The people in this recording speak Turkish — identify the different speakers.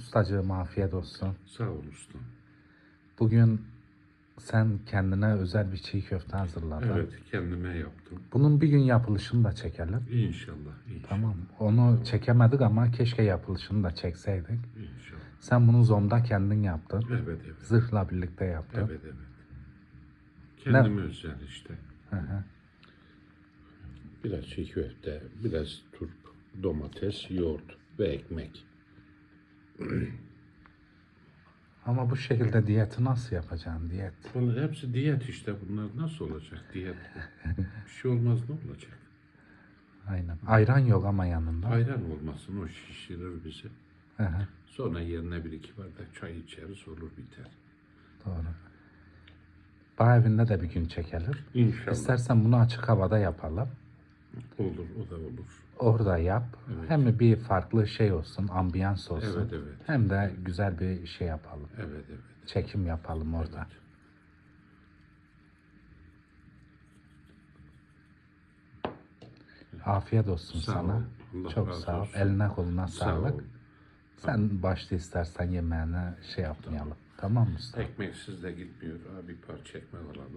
Speaker 1: Ustacığım afiyet olsun.
Speaker 2: Sağ ol ustam.
Speaker 1: Bugün sen kendine özel bir çiğ köfte hazırladın.
Speaker 2: Evet kendime yaptım.
Speaker 1: Bunun bir gün yapılışını da çekelim.
Speaker 2: İnşallah. inşallah.
Speaker 1: Tamam. Onu çekemedik ama keşke yapılışını da çekseydik.
Speaker 2: İnşallah.
Speaker 1: Sen bunu Zom'da kendin yaptın.
Speaker 2: Evet evet.
Speaker 1: Zırhla birlikte yaptın.
Speaker 2: Evet evet. Kendime özel işte.
Speaker 1: Hı hı.
Speaker 2: Biraz çiğ köfte, biraz turp, domates, yoğurt ve ekmek.
Speaker 1: Ama bu şekilde diyeti nasıl yapacaksın diyet?
Speaker 2: Vallahi hepsi diyet işte. Bunlar nasıl olacak diyet? Bir şey olmaz ne olacak?
Speaker 1: Aynen. Ayran yok ama yanında.
Speaker 2: Ayran olmasın o şişirir bizi.
Speaker 1: Hı hı.
Speaker 2: Sonra yerine bir iki bardak çay içeriz olur biter.
Speaker 1: Doğru. Bağ evinde de bir gün çekelim.
Speaker 2: İnşallah.
Speaker 1: İstersen bunu açık havada yapalım.
Speaker 2: Olur o da olur.
Speaker 1: Orada yap. Hem bir farklı şey olsun, ambiyans olsun.
Speaker 2: Evet evet.
Speaker 1: Hem de güzel bir şey yapalım.
Speaker 2: Evet evet.
Speaker 1: Çekim yapalım orada. Afiyet olsun
Speaker 2: Sağ
Speaker 1: sana.
Speaker 2: ol.
Speaker 1: Çok sağ ol.
Speaker 2: olsun.
Speaker 1: Eline koluna
Speaker 2: Sağ
Speaker 1: sağlık.
Speaker 2: ol.
Speaker 1: Sen başta istersen yemeğine şey yapmayalım. Tamam mı usta?
Speaker 2: Ekmeksiz de gitmiyor. Abi bir parça ekmek alalım.